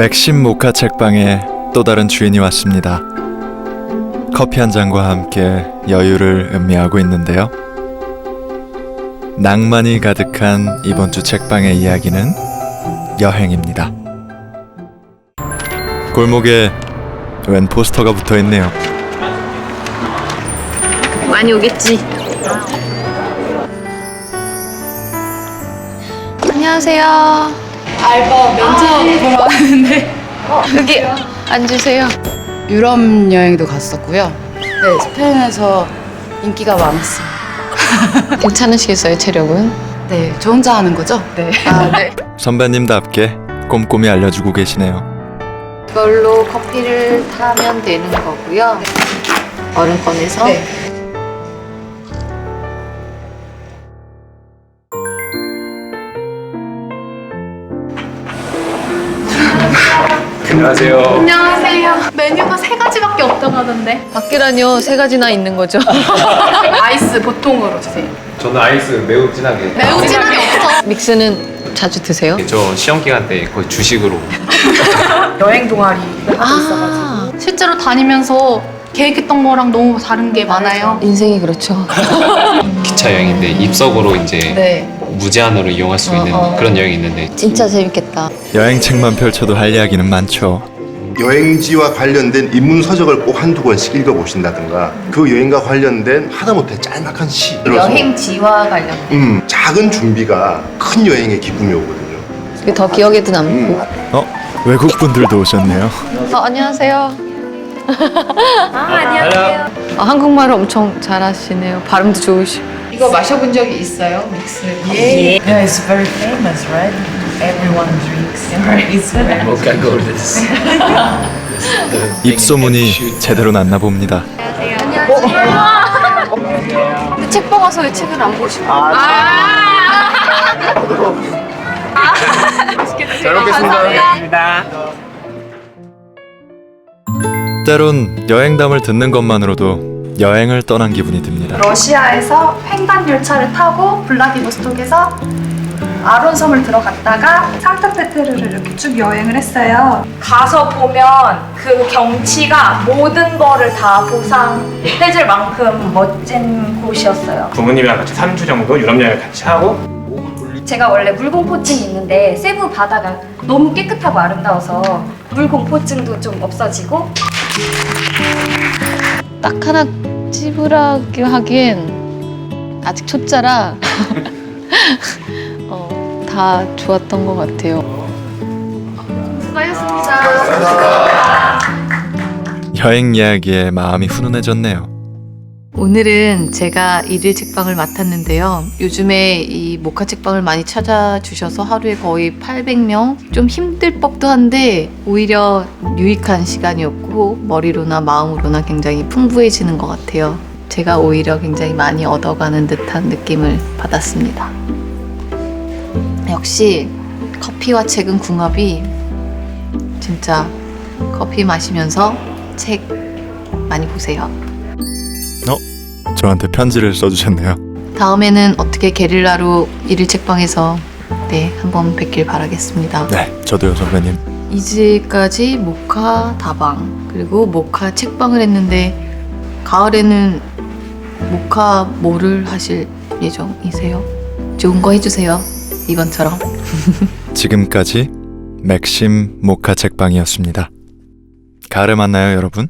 맥심 모카 책방에 또 다른 주인이 왔습니다. 커피 한 잔과 함께 여유를 음미하고 있는데요. 낭만이 가득한 이번 주 책방의 이야기는 여행입니다. 골목에 웬 포스터가 붙어 있네요. 많이 오겠지. 안녕하세요. 알바 면접 보러 왔는데 여기 앉으세요. 유럽 여행도 갔었고요. 네, 스페인에서 인기가 많았어요. 괜찮으시겠어요, 체력은? 네, 저 혼자 하는 거죠? 네. 아, 네. 선배님답게 꼼꼼히 알려주고 계시네요. 이걸로 커피를 타면 되는 거고요. 얼음 꺼내서 네. 안녕하세요. 안녕하세요. 메뉴가 세 가지밖에 없다고 하던데. 밖이라뇨 세 가지나 있는 거죠. 아이스 보통으로 주세요. 저는 아이스 매우 진하게. 매우 진하게 없어. 믹스는 자주 드세요? 저 시험 기간 때 거의 주식으로. 여행 동아리 하고 있어가지고. 아, 실제로 다니면서 계획했던 거랑 너무 다른 게 많아요. 인생이 그렇죠. 기차 여행인데 입석으로 이제 네, 무제한으로 이용할 수 있는 어, 어. 그런 여행이 있는데 진짜 재밌겠다. 여행책만 펼쳐도 할 이야기는 많죠. 여행지와 관련된 입문 서적을 꼭 한두 권씩 읽어보신다든가 그 여행과 관련된 하다못해 짤막한 시 여행지와 관련. 음, 작은 준비가 큰 여행의 기쁨이 오거든요 그게 더 기억에도 남고. 어? 외국 분들도 오셨네요. 어, 안녕하세요. 아, 안녕하세요. 한국말을 엄청 잘하시네요. 발음도 좋으시고. 이거 마셔본 적이 있어요? 믹스. Yeah, it's very famous, right? Everyone drinks. It's very 입소문이 제대로 났나 봅니다. 책방 와서 왜 책을 안 보시고? 잘 먹겠습니다. 때론 여행담을 듣는 것만으로도 여행을 떠난 기분이 듭니다. 러시아에서 횡단 열차를 타고 블라디보스톡에서 아론 섬을 들어갔다가 상트페테르를 이렇게 쭉 여행을 했어요. 가서 보면 그 경치가 모든 거를 다 보상해줄 만큼 멋진 곳이었어요. 부모님이랑 같이 3주 정도 유럽 여행을 같이 하고 제가 원래 물공포증이 있는데 세부 바다가 너무 깨끗하고 아름다워서 물공포증도 좀 없어지고 딱 하나 찝으라고 하기엔 아직 초짜라 어, 다 좋았던 것 같아요. 여행 이야기에 마음이 훈훈해졌네요. 오늘은 제가 일일 책방을 맡았는데요. 요즘에 이 모카 책방을 많이 찾아주셔서 하루에 거의 800명? 좀 힘들 법도 한데 오히려 유익한 시간이었고 머리로나 마음으로나 굉장히 풍부해지는 것 같아요. 제가 오히려 굉장히 많이 얻어가는 듯한 느낌을 받았습니다. 역시 커피와 책은 궁합이 진짜 커피 마시면서 책 많이 보세요. 저한테 편지를 써주셨네요. 다음에는 어떻게 게릴라로 일일 책방에서 네 한번 뵙길 바라겠습니다. 네, 저도요 선배님. 이제까지 모카 다방 그리고 모카 책방을 했는데 가을에는 모카 뭐를 하실 예정이세요? 좋은 거 해주세요. 이번처럼. 지금까지 맥심 모카 책방이었습니다. 가을에 만나요 여러분.